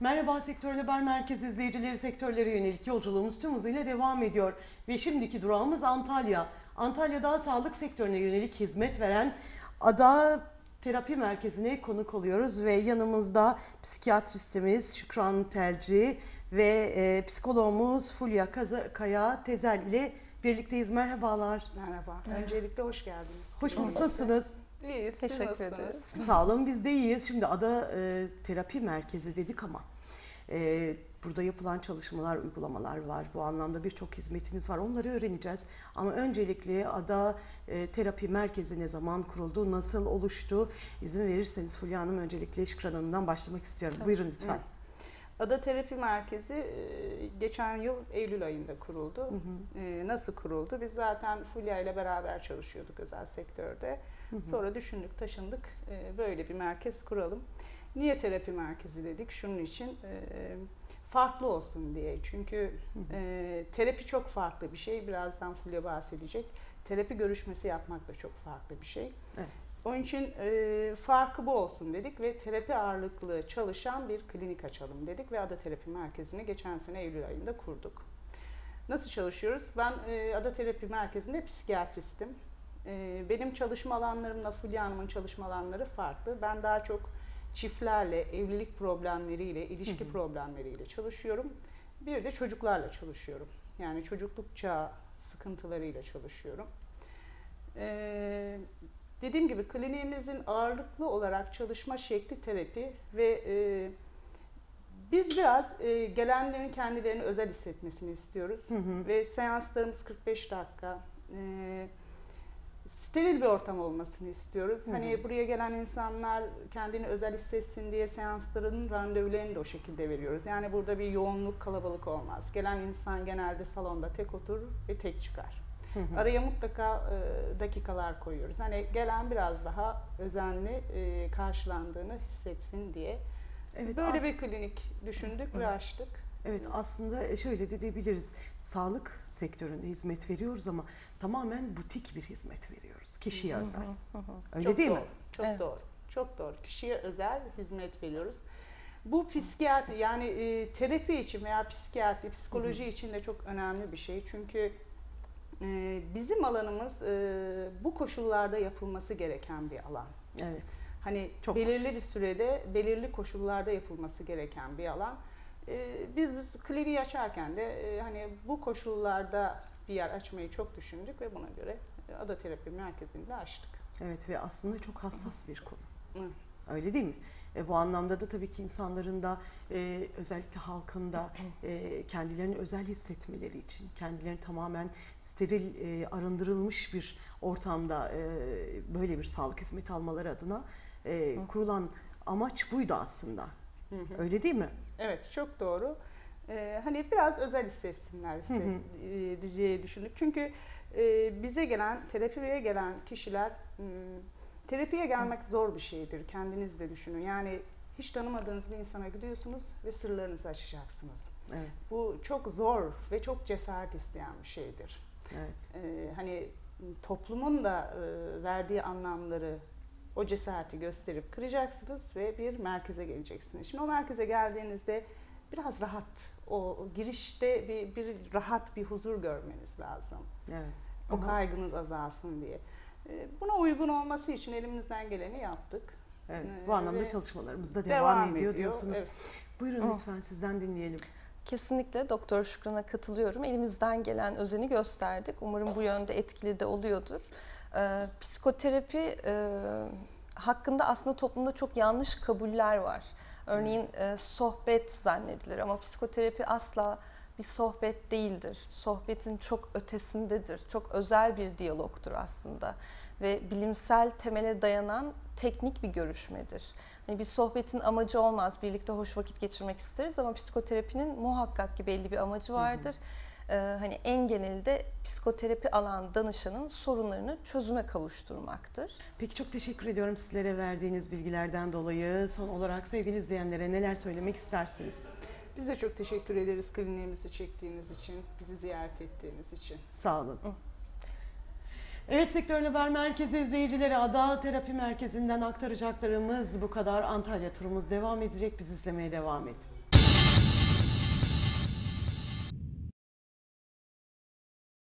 Merhaba Sektör Haber Merkezi izleyicileri sektörlere yönelik yolculuğumuz tüm hızıyla devam ediyor. Ve şimdiki durağımız Antalya. Antalya'da sağlık sektörüne yönelik hizmet veren Ada Terapi Merkezi'ne konuk oluyoruz ve yanımızda psikiyatristimiz Şükran Telci ve e, psikologumuz Fulya Kaza- Kaya Tezel ile birlikteyiz. Merhabalar. Merhaba. Öncelikle hoş geldiniz. Hoş bulduk. Nasılsınız? İyiyiz. Teşekkür ederiz. Sağ olun biz de iyiyiz. Şimdi ada e, terapi merkezi dedik ama e, burada yapılan çalışmalar, uygulamalar var. Bu anlamda birçok hizmetiniz var. Onları öğreneceğiz. Ama öncelikle ada e, terapi merkezi ne zaman kuruldu, nasıl oluştu? İzin verirseniz Fulya Hanım öncelikle Şükran Hanım'dan başlamak istiyorum. Buyurun lütfen. Ada Terapi Merkezi e, geçen yıl Eylül ayında kuruldu. E, Nasıl kuruldu? Biz zaten Fulya ile beraber çalışıyorduk özel sektörde. Sonra düşündük, taşındık. e, Böyle bir merkez kuralım. Niye terapi merkezi dedik? Şunun için e, farklı olsun diye. Çünkü e, terapi çok farklı bir şey. Birazdan Fulya bahsedecek. Terapi görüşmesi yapmak da çok farklı bir şey. Evet. Onun için e, farkı bu olsun dedik ve terapi ağırlıklı çalışan bir klinik açalım dedik ve Ada Terapi Merkezi'ni geçen sene Eylül ayında kurduk. Nasıl çalışıyoruz? Ben e, Ada Terapi Merkezi'nde psikiyatristim. E, benim çalışma alanlarımla Fulya Hanım'ın çalışma alanları farklı. Ben daha çok çiftlerle, evlilik problemleriyle, ilişki problemleriyle çalışıyorum. Bir de çocuklarla çalışıyorum. Yani çocukluk çağı sıkıntılarıyla çalışıyorum. Ee, dediğim gibi kliniğimizin ağırlıklı olarak çalışma şekli terapi ve e, biz biraz e, gelenlerin kendilerini özel hissetmesini istiyoruz. Ve seanslarımız 45 dakika. E, steril bir ortam olmasını istiyoruz. Hani buraya gelen insanlar kendini özel hissetsin diye seansların randevularını da o şekilde veriyoruz. Yani burada bir yoğunluk, kalabalık olmaz. Gelen insan genelde salonda tek oturur ve tek çıkar. Araya mutlaka e, dakikalar koyuyoruz. Hani gelen biraz daha özenli e, karşılandığını hissetsin diye. Evet, Böyle as- bir klinik düşündük ve açtık. Evet aslında şöyle de diyebiliriz. Sağlık sektöründe hizmet veriyoruz ama tamamen butik bir hizmet veriyoruz. Kişiye özel. Öyle Çok değil doğru, mi? Çok Evet. doğru. Çok doğru. Kişiye özel hizmet veriyoruz. Bu psikiyatri yani e, terapi için veya psikiyatri, psikoloji için de çok önemli bir şey. Çünkü e, bizim alanımız e, bu koşullarda yapılması gereken bir alan. Evet. Hani Çok. belirli bir sürede, belirli koşullarda yapılması gereken bir alan. E, biz biz kliniği açarken de e, hani bu koşullarda bir yer açmayı çok düşündük ve buna göre e, Ada Terapi Merkezi'nde açtık. Evet ve aslında çok hassas bir konu. Hı. Öyle değil mi? E, bu anlamda da tabii ki insanların da e, özellikle halkın da e, kendilerini özel hissetmeleri için, kendilerini tamamen steril, e, arındırılmış bir ortamda e, böyle bir sağlık hizmeti almaları adına e, kurulan amaç buydu aslında. Öyle değil mi? Evet çok doğru. Ee, hani biraz özel hissetsinler e, diye düşündük. Çünkü e, bize gelen, terapiye gelen kişiler terapiye gelmek zor bir şeydir. Kendiniz de düşünün. Yani hiç tanımadığınız bir insana gidiyorsunuz ve sırlarınızı açacaksınız. Evet, Bu çok zor ve çok cesaret isteyen bir şeydir. evet. Ee, hani toplumun da e, verdiği anlamları o cesareti gösterip kıracaksınız ve bir merkeze geleceksiniz. Şimdi o merkeze geldiğinizde biraz rahat, o, girişte bir, bir rahat bir huzur görmeniz lazım. Evet. O Ama- kaygınız azalsın diye. Ee, Buna uygun olması için elimizden geleni yaptık. Evet, Ee, bu anlamda ve çalışmalarımız da devam, devam ediyor, ediyor, diyorsunuz. evet. Buyurun Hı. lütfen sizden dinleyelim. Kesinlikle Doktor Şükran'a katılıyorum. Elimizden gelen özeni gösterdik. Umarım bu yönde etkili de oluyordur. Ee, psikoterapi e, hakkında aslında toplumda çok yanlış kabuller var. Örneğin e, sohbet zannedilir ama psikoterapi asla bir sohbet değildir. Sohbetin çok ötesindedir. Çok özel bir diyalogtur aslında ve bilimsel temele dayanan teknik bir görüşmedir. Hani bir sohbetin amacı olmaz. Birlikte hoş vakit geçirmek isteriz ama psikoterapinin muhakkak ki belli bir amacı vardır. Ee, hani en genelde psikoterapi alan danışanın sorunlarını çözüme kavuşturmaktır. Peki çok teşekkür ediyorum sizlere verdiğiniz bilgilerden dolayı. Son olarak sevgili izleyenlere neler söylemek istersiniz? Biz de çok teşekkür ederiz kliniğimizi çektiğiniz için, bizi ziyaret ettiğiniz için. Sağ olun. Evet Sektör Haber Merkezi izleyicileri Ada Terapi Merkezi'nden aktaracaklarımız bu kadar. Antalya turumuz devam edecek. Biz izlemeye devam edin.